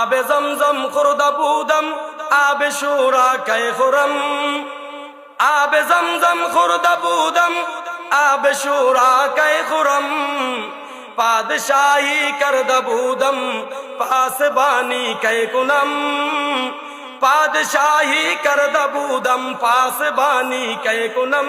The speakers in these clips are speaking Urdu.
আবে জমজম খুরদাবুদম আবে সুরা কায় খুরম। আবে জমজম খুরদাবুদম আবে সুরা কায় খুরম। পাদশাহী করদবুদম পাসবানি কায় কুনম। পাদশাহী করদবুদম পাসবানি কায় কুনম।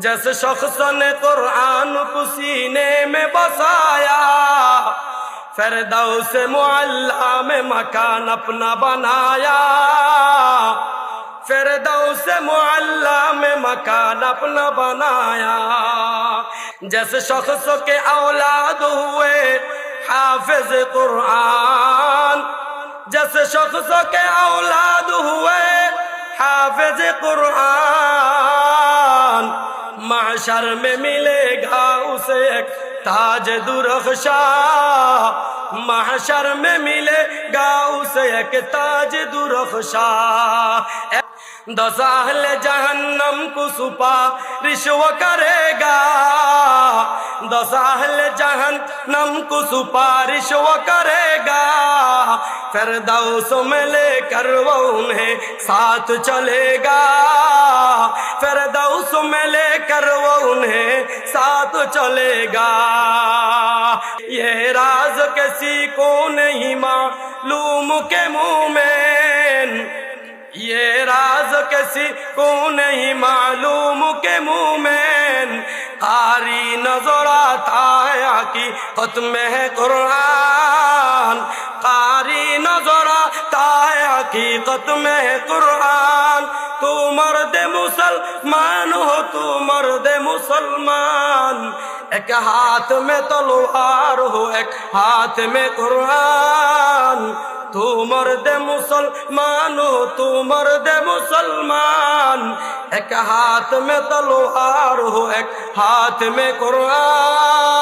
جس شخص نے قرآن کو سینے میں بسایا، فردوس معلہ میں مکان اپنا بنایا۔ فردوس معلہ میں مکان اپنا بنایا۔ جس شخص کے اولاد ہوئے، حافظ قرآن۔ جس شخص کے اولاد ہوئے، حافظ قرآن۔ معشر میں ملے گا اسے ایک تاج درخشا محشر میں ملے گا اسے ایک تاج درخشا دس اہل جہنم کو سپا رشو کرے گا۔ دس اہل جہنم کو سپارش وہ کرے گا۔ پھر میں لے کر وہ انہیں ساتھ چلے گا۔ انہیں ساتھ چلے گا۔ یہ راز کسی کو نہیں معلوم کے منہ میں یہ راز کسی کو نہیں معلوم کے منہ میں দিলেন কারি নজরা তায়া কি খতমে কোরআন। কারি নজরা তায়া কি খতমে কোরআন। তু দে মুসলমান হো তু মর্দে মুসলমান। এক হাত মে তলোয়ার হো, এক হাত মে কোরআন। তোমার দে মুসলমান তোমার দে মুসলমান। এক হাত মে তলোয়ার হো, এক হাত মে কোরআন।